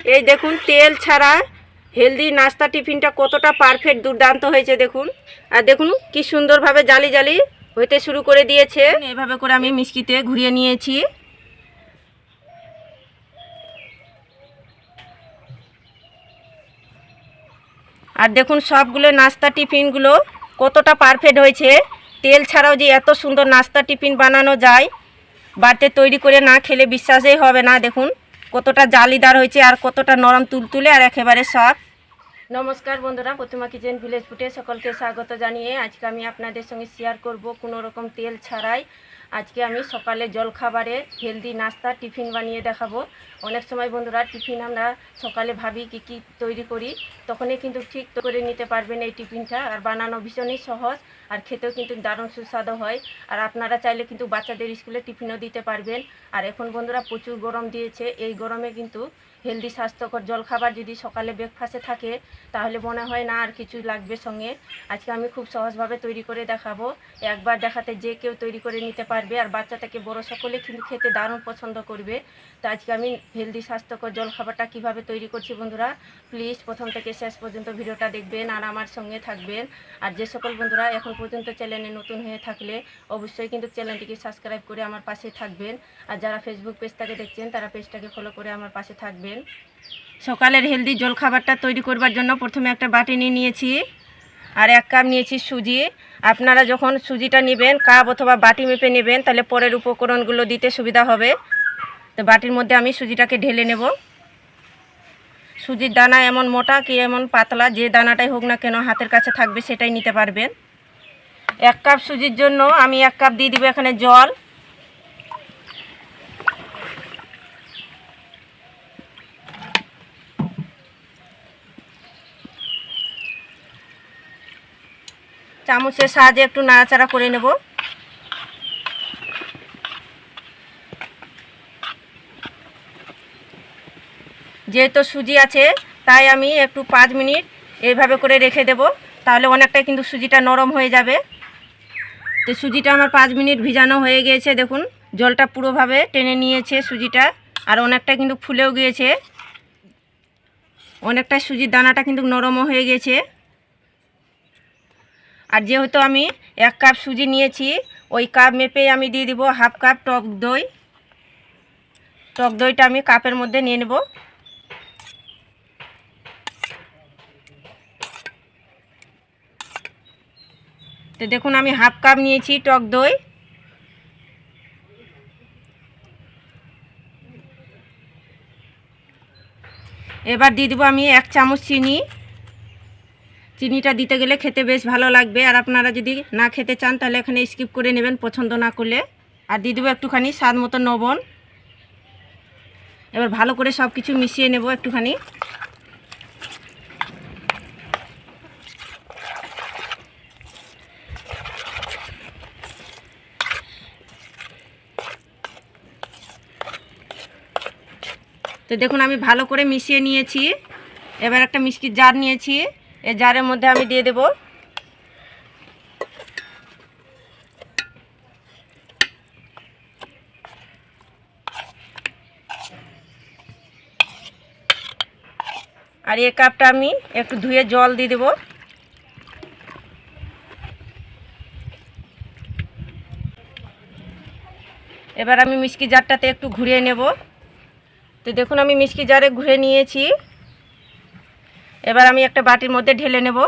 এই দেখুন তেল ছাড়া হেলদি নাস্তা টিফিনটা কতটা পারফেক্ট দুর্দান্ত হয়েছে দেখুন। আর দেখুন কি সুন্দরভাবে জালি জালি হইতে শুরু করে দিয়েছে। এইভাবে করে আমি মিষ্টিতে ঘুরিয়ে নিয়েছি। আর দেখুন সবগুলো নাস্তা টিফিনগুলো কতটা পারফেক্ট হয়েছে। তেল ছাড়াও যে এত সুন্দর নাস্তা টিফিন বানানো যায় বাড়িতে তৈরি করে না খেলে বিশ্বাসই হবে না দেখুন। কতটা জালিদার হয়েছে আর কতটা নরম তুলতুলে আর একেবারে সফট নমস্কার বন্ধুরা, প্রতিমা কিচেন ভিলেজ ফুটে সকলকে স্বাগত জানিয়ে আজকে আমি আপনাদের সঙ্গে শেয়ার করব কোনো রকম তেল ছাড়াই। আজকে আমি সকালে জলখাবারে হেলদি নাস্তা, টিফিন বানিয়ে দেখাবো। অনেক সময় বন্ধুরা টিফিন আমরা সকালে ভাবি কি কি তৈরি করি, তখনই কিন্তু ঠিক করে নিতে পারবেন এই টিফিনটা। আর বানানো ভীষণই সহজ, আর খেতেও কিন্তু দারুণ সুস্বাদু হয়। আর আপনারা চাইলে কিন্তু বাচ্চাদের স্কুলে টিফিনও দিতে পারবেন। আর এখন বন্ধুরা প্রচুর গরম দিয়েছে, এই গরমে কিন্তু হেলদি, স্বাস্থ্যকর জলখাবার যদি সকালে ব্রেকফাস্টে থাকে, তাহলে মনে হয় না আর কিছু লাগবে সঙ্গে। আজকে আমি খুব সহজভাবে তৈরি করে দেখাবো। একবার দেখাতে যে কেউ তৈরি করে নিতে পারবে, আর বাচ্চা থেকে বড় সকলে কিন্তু খেতে দারুণ পছন্দ করবে। তো আজকে আমি হেলদি, স্বাস্থ্যকর জলখাবারটা কীভাবে তৈরি করছি বন্ধুরা প্লিজ প্রথম থেকে শেষ পর্যন্ত ভিডিওটা দেখবেন আর আমার সঙ্গে থাকবেন। আর যে সকল বন্ধুরা এখন পর্যন্ত চ্যানেলে নতুন হয়ে থাকলে অবশ্যই কিন্তু চ্যানেলটিকে সাবস্ক্রাইব করে আমার পাশে থাকবেন। আর যারা ফেসবুক পেজটাকে দেখছেন, তারা পেজটাকে ফলো করে আমার পাশে থাকবেন। সকালের হেলদি জলখাবারটা তৈরি করবার জন্য প্রথমে একটা বাটি নিয়ে নিয়েছি আর এক কাপ নিয়েছি সুজি। আপনারা যখন সুজিটা নেবেন, কাপ অথবা বাটি মেপে নেবেন, তাহলে পরের উপকরণগুলো দিতে সুবিধা হবে। তো বাটির মধ্যে আমি সুজিটাকে ঢেলে নেব। সুজির দানা এমন মোটা কি এমন পাতলা, যে দানাটাই হোক না কেন হাতের কাছে থাকবে সেটাই নিতে পারবেন। এক কাপ সুজির জন্য আমি এক কাপ দিয়ে দিব এখানে জল। চামচের সাহায্যে একটু নাড়াচাড়া করে নেব। যেহেতু সুজি আছে, তাই আমি একটু পাঁচ মিনিট এইভাবে করে রেখে দেব, তাহলে অনেকটাই কিন্তু সুজিটা নরম হয়ে যাবে। তো সুজিটা আমার পাঁচ মিনিট ভিজানো হয়ে গিয়েছে, দেখুন, জলটা পুরোভাবে টেনে নিয়েছে সুজিটা, আর অনেকটা কিন্তু ফুলেও গিয়েছে। অনেকটা সুজির দানাটা কিন্তু নরমও হয়ে গেছে আর যেহেতু আমি এক কাপ সুজি নিয়েছি, ওই কাপ মেপে আমি দিয়ে দিব হাফ কাপ টক দই। টক দইটা আমি কাপের মধ্যে নিয়ে নেব। তো দেখুন, আমি হাফ কাপ নিয়েছি টক দই। এবার দিয়ে দেবো আমি এক চামচ চিনি। চিনিটা দিতে গেলে খেতে বেশ ভালো লাগবে। আর আপনারা যদি না খেতে চান, তাহলে এখানে স্কিপ করে নেবেন, পছন্দ না করলে। আর দিয়ে দেবো একটুখানি স্বাদ মতো নবন এবার ভালো করে সব কিছু মিশিয়ে নেব একটুখানি। তো দেখুন, আমি ভালো করে মিশিয়ে নিয়েছি। এবার একটা মিষ্টির জার নিয়েছি। এই জারের মধ্যে আমি দিয়ে দেব। আর এই কাপটা আমি একটু ধুয়ে জল দিয়ে দেব। এবার আমি মিষ্টি জারটাতে একটু ঘুরিয়ে নেব। তো দেখুন আমি মিষ্টি জারে ঘুরে নিয়েছি। এবার আমি একটা বাটির মধ্যে ঢেলে নেব।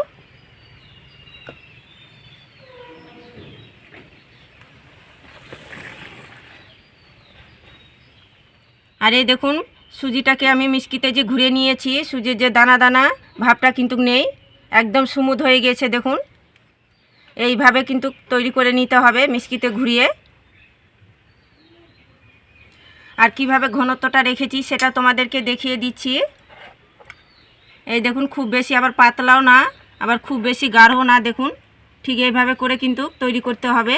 আর এই দেখুন, সুজিটাকে আমি মিষ্টিতে যে ঘুরে নিয়েছি, সুজির যে দানা দানা, ভাবটা কিন্তু নেই। একদম সুমুদ হয়ে গেছে, দেখুন। এইভাবে কিন্তু তৈরি করে নিতে হবে মিষ্টিতে ঘুরিয়ে। আর কীভাবে ঘনত্বটা রেখেছি সেটা তোমাদেরকে দেখিয়ে দিচ্ছি। এই দেখুন, খুব বেশি আবার পাতলাও না, আবার খুব বেশি গাঢ়ও না, দেখুন। ঠিক এইভাবে করে কিন্তু তৈরি করতে হবে।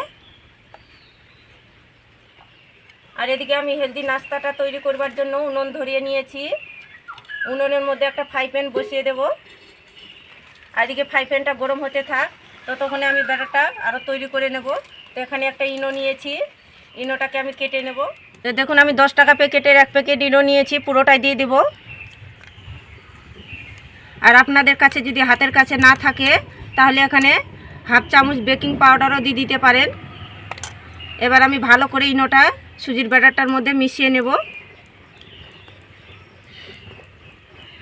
আর এদিকে আমি হেলদি নাস্তাটা তৈরি করবার জন্য উনুন ধরিয়ে নিয়েছি। উনুনের মধ্যে একটা ফ্রাই প্যান বসিয়ে দেব। আর এদিকে ফ্রাই প্যানটা গরম হতে থাক, ততক্ষণে আমি ব্যাটারটা আরও তৈরি করে নেব। তো এখানে একটা ইনো নিয়েছি, ইনোটাকে আমি কেটে নেব। তো দেখুন, আমি দশ টাকা প্যাকেটের এক প্যাকেট ইনো নিয়েছি, পুরোটাই দিয়ে দেবো। আর আপনাদের কাছে যদি হাতের কাছে না থাকে, তাহলে এখানে হাফ চামচ বেকিং পাউডারও দিয়ে দিতে পারেন। এবার আমি ভালো করে ইনোটা সুজির ব্যাটারটার মধ্যে মিশিয়ে নেব।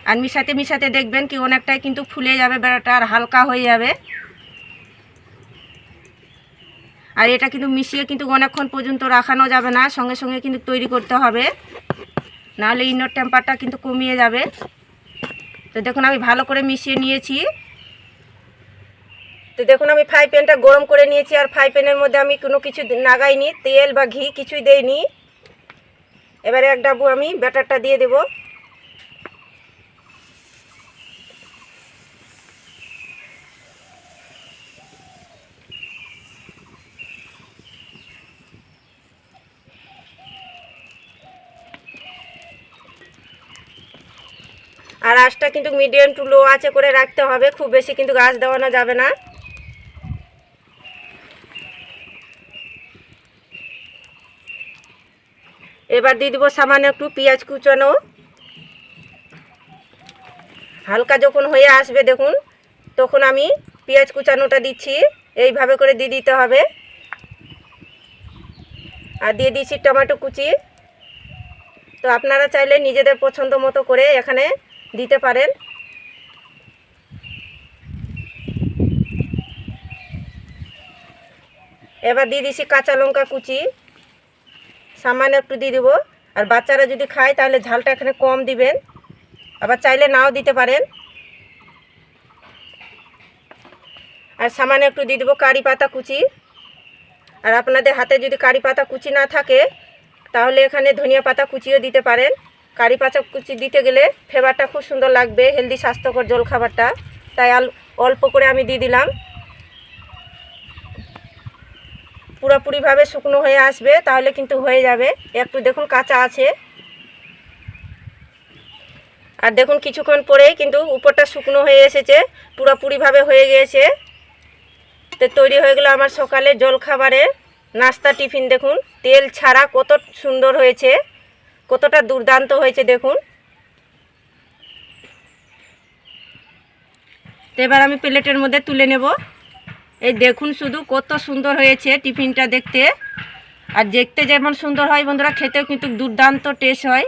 আর মিশাতে মিশাতে দেখবেন কি অনেকটাই কিন্তু ফুলে যাবে ব্যাটারটা আর হালকা হয়ে যাবে। আর এটা কিন্তু মিশিয়ে কিন্তু অনেকক্ষণ পর্যন্ত রাখানো যাবে না, সঙ্গে সঙ্গে কিন্তু তৈরি করতে হবে। নাহলে ইনোর টেম্পারটা কিন্তু কমিয়ে যাবে। তো দেখুন আমি ভালো করে মিশিয়ে নিয়েছি। তো দেখুন আমি ফ্রাই প্যানটা গরম করে নিয়েছি আর ফ্রাই প্যানের মধ্যে আমি কোনো কিছু লাগাইনি তেল বা ঘি কিছুই দেইনি। এবারে এক ডাবু আমি ব্যাটারটা দিয়ে দেব। আর আঁচটা কিন্তু মিডিয়াম টু লো আছে করে রাখতে হবে, খুব বেশি কিন্তু গাছ দেওয়ানো যাবে না। এবার দিয়ে দেবো সামান্য একটু পেঁয়াজ কুচানো। হালকা যখন হয়ে আসবে দেখুন, তখন আমি পেঁয়াজ কুচানোটা দিচ্ছি, এইভাবে করে দিয়ে দিতে হবে। আর দিয়ে দিচ্ছি টমেটো কুচি। তো আপনারা চাইলে নিজেদের পছন্দ মতো করে এখানে দিতে পারেন। এবার দিয়ে দিচ্ছি কাঁচা লঙ্কা কুচি। সামান্য একটু দিয়ে দেবো। আর বাচ্চারা যদি খায়, তাহলে ঝালটা এখানে কম দিবেন। আবার চাইলে নাও দিতে পারেন। আর সামান্য একটু দিয়ে দেবো কারি পাতা কুচি। আর আপনাদের হাতে যদি কারি পাতা কুচি না থাকে, তাহলে এখানে ধনিয়া পাতা কুচিও দিতে পারেন। কারি পাতা কুচি দিতে গেলে ফ্লেভারটা খুব সুন্দর লাগবে, হেলদি, স্বাস্থ্যকর জল খাবারটা তাই অল্প করে আমি দিয়ে দিলাম। পুরোপুরিভাবে শুকনো হয়ে আসবে, তাহলে কিন্তু হয়ে যাবে। একটু দেখুন কাঁচা আছে। আর দেখুন কিছুক্ষণ পরেই কিন্তু উপরটা শুকনো হয়ে এসেছে, পুরোপুরিভাবে হয়ে গিয়েছে। তো তৈরি হয়ে গেলো আমার সকালে জলখাবারে নাস্তা টিফিন, দেখুন। তেল ছাড়া কত সুন্দর হয়েছে। কতটা দুর্দান্ত হয়েছে দেখুন। এবার আমি প্লেটের মধ্যে তুলে নেব। এই দেখুন শুধু কত সুন্দর হয়েছে টিফিনটা দেখতে। আর দেখতে যেমন সুন্দর হয় বন্ধুরা, খেতেও কিন্তু দুর্দান্ত টেস্ট হয়।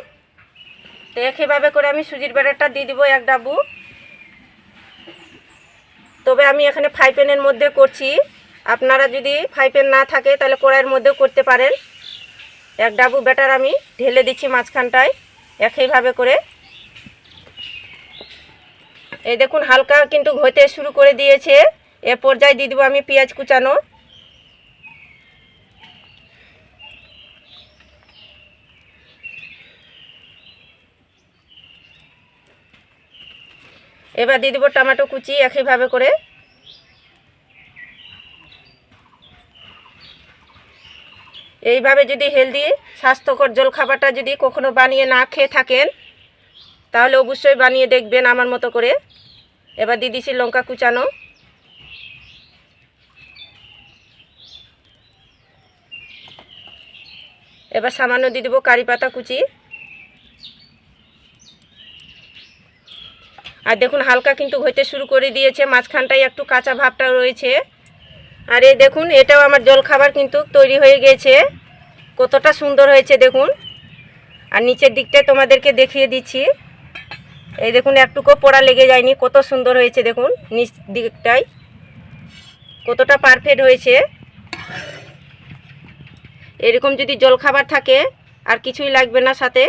তো এভাবে করে আমি সুজির ব্যাটারটা দিয়ে দিব এক ডাবু। তবে আমি এখানে ফ্রাই প্যানের মধ্যে করছি। আপনারা যদি ফ্রাই প্যান না থাকে তাহলে কড়াইয়ের মধ্যেও করতে পারেন। এক ডাবু ব্যাটার আমি ঢেলে দিচ্ছি মাঝখানটায় একইভাবে করে। এই দেখুন, হালকা কিন্তু হতে শুরু করে দিয়েছে। এ পর্যায়ে দিয়ে দেবো আমি পেঁয়াজ কুচানো। এবার দিয়ে দেবো টমেটো কুচি একইভাবে করে। এইভাবে যদি হেলদি স্বাস্থ্যকর জল খাবারটা যদি কখনো বানিয়ে না খেয়ে থাকেন, তাহলে অবশ্যই বানিয়ে দেখবেন আমার মতো করে। এবার দিয়ে দিচ্ছি লঙ্কা কুচানো। এবার সামান্য দিয়ে দেবো কারি পাতা কুচি। আর দেখুন, হালকা কিন্তু হইতে শুরু করে দিয়েছে, মাঝখানটায় একটু কাঁচা ভাবটা রয়েছে। আর এই দেখুন, এটাও আমার জলখাবার কিন্তু তৈরি হয়ে গিয়েছে কতটা সুন্দর হয়েছে দেখুন। আর নিচের দিকটায় তোমাদেরকে দেখিয়ে দিচ্ছি। এই দেখুন, একটুকু পোড়া লেগে যায়নি, কত সুন্দর হয়েছে দেখুন, নিচ দিকটায়। কতটা পারফেক্ট হয়েছে। এরকম যদি জলখাবার থাকে, আর কিছুই লাগবে না সাথে।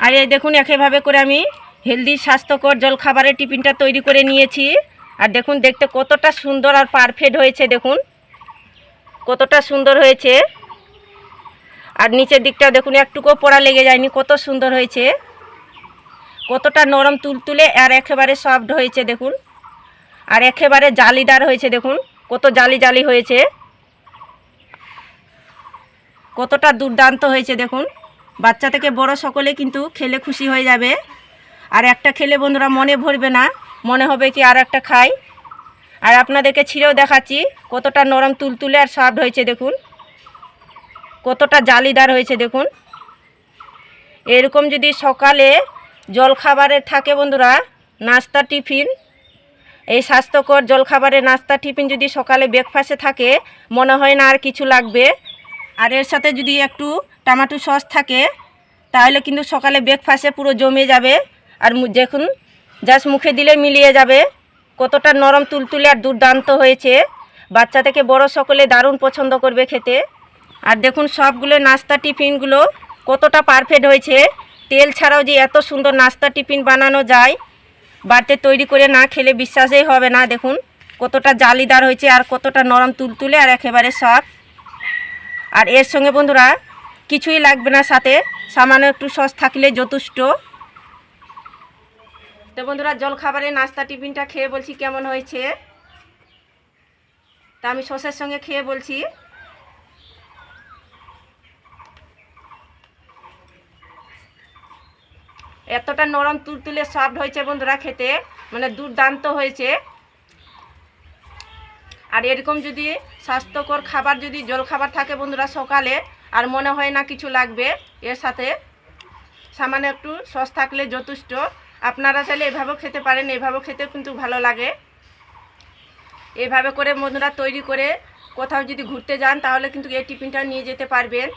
আর এই দেখুন একইভাবে করে আমি হেলদি স্বাস্থ্যকর জলখাবারের টিফিনটা তৈরি করে নিয়েছি। আর দেখুন, দেখতে কতটা সুন্দর আর পারফেক্ট হয়েছে, দেখুন। কতটা সুন্দর হয়েছে। আর নিচের দিকটা দেখুন একটুকুও পড়া লেগে যায়নি, কত সুন্দর হয়েছে। কতটা নরম, তুলতুলে আর একেবারে সফট হয়েছে, দেখুন। আর একেবারে জালিদার হয়েছে, দেখুন। কত জালি জালি হয়েছে। কতটা দুর্দান্ত হয়েছে, দেখুন। বাচ্চা থেকে বড় সকলে কিন্তু খেলে খুশি হয়ে যাবে। আর একটা খেলে বন্ধুরা মনে ভরবে না, মনে হবে কি আর একটা খাই। আর আপনাদেরকে ছিঁড়েও দেখাচ্ছি, কতটা নরম তুলতুলে আর সফট হয়েছে দেখুন। কতটা জালিদার হয়েছে দেখুন। এরকম যদি সকালে জলখাবারের থাকে বন্ধুরা, নাস্তা টিফিন, এই স্বাস্থ্যকর জলখাবারের নাস্তা টিফিন যদি সকালে ব্রেকফাস্টে থাকে, মনে হয় না আর কিছু লাগবে। আর এর সাথে যদি একটু টমাটো সস থাকে, তাহলে কিন্তু সকালে ব্রেকফাস্টে পুরো জমে যাবে। আর দেখুন জাস্ট মুখে দিলে মিলিয়ে যাবে। কতটা নরম তুলতুলে আর দুর্দান্ত হয়েছে। বাচ্চা থেকে বড় সকলে দারুণ পছন্দ করবে খেতে। আর দেখুন, সবগুলো নাস্তা টিফিনগুলো কতটা পারফেক্ট হয়েছে। তেল ছাড়াও যে এত সুন্দর নাস্তা টিফিন বানানো যায়, বাড়িতে তৈরি করে না খেলে বিশ্বাসই হবে না। দেখুন, কতটা জালিদার হয়েছে আর কতটা নরম তুলতুলে আর একেবারে সব আর এর সঙ্গে বন্ধুরা, কিছুই লাগবে না সাথে। সামান্য একটু সস থাকলে যথেষ্ট। তো বন্ধুরা জল খাবারের নাস্তা টিফিনটা খেয়ে বলছি কেমন হয়েছে? তা আমি সসের সঙ্গে খেয়ে বলছি। এতটা নরম তুলতুলে সফট হয়েছে বন্ধুরা খেতে মানে দুর্দান্ত হয়েছে। আর এরকম যদি স্বাস্থ্যকর খাবার যদি জল খাবার থাকে বন্ধুরা সকালে, আর মনে হয় না কিছু লাগবে, এর সাথে সামান্য একটু সস থাকলে যথেষ্ট। আপনারা চাইলে এভাবেও খেতে পারেন, এভাবেও খেতে কিন্তু ভালো লাগে। এভাবে করে বন্ধুরা তৈরি করে কোথাও যদি ঘুরতে যান, তাহলে কিন্তু এই টিফিনটা নিয়ে যেতে পারবেন।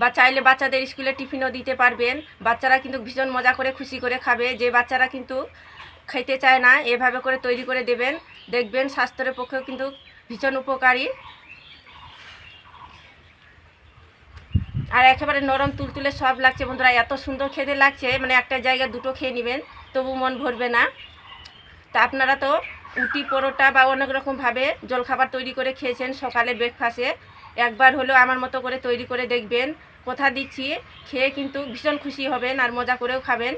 বা চাইলে বাচ্চাদের স্কুলে টিফিনও দিতে পারবেন। বাচ্চারা কিন্তু ভীষণ মজা করে, খুশি করে খাবে। যে বাচ্চারা কিন্তু খেতে চায় না, এভাবে করে তৈরি করে দেবেন। দেখবেন স্বাস্থ্যের পক্ষেও কিন্তু ভীষণ উপকারী। আর একেবারে নরম তুলতুলে সব লাগছে বন্ধুরা, এত সুন্দর খেতে লাগছে মানে একটা জায়গায় দুটো খেয়ে নেবেন, তবু মন ভরবে না। তা আপনারা তো রুটি, পরোটা বা অনেক রকমভাবে জলখাবার তৈরি করে খেয়েছেন সকালে ব্রেকফাস্টে একবার হলেও আমার মতো করে তৈরি করে দেখবেন। কথা দিচ্ছি, খেয়ে কিন্তু ভীষণ খুশি হবেন আর মজা করেও খাবেন।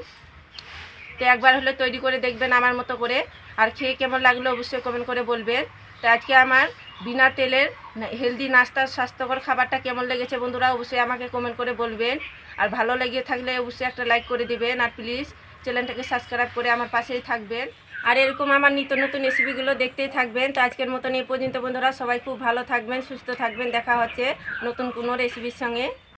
তো একবার হলে তৈরি করে দেখবেন আমার মতো করে। আর খেয়ে কেমন লাগল অবশ্যই কমেন্ট করে বলবেন। তো আজকে আমার বিনা তেলের হেলদি নাস্তার স্বাস্থ্যকর খাবারটা কেমন লেগেছে বন্ধুরা অবশ্যই আমাকে কমেন্ট করে বলবেন। আর ভালো লেগে থাকলে অবশ্যই একটা লাইক করে দিবেন। আর প্লিজ চ্যানেলটাকে সাবস্ক্রাইব করে আমার পাশেই থাকবেন। আর এরকম আমার নিত্য নতুন রেসিপিগুলো দেখতেই থাকবেন। তো আজকের মতন এই পর্যন্ত বন্ধুরা সবাই খুব ভালো থাকবেন, সুস্থ থাকবেন। দেখা হচ্ছে নতুন কোনো রেসিপির সঙ্গে।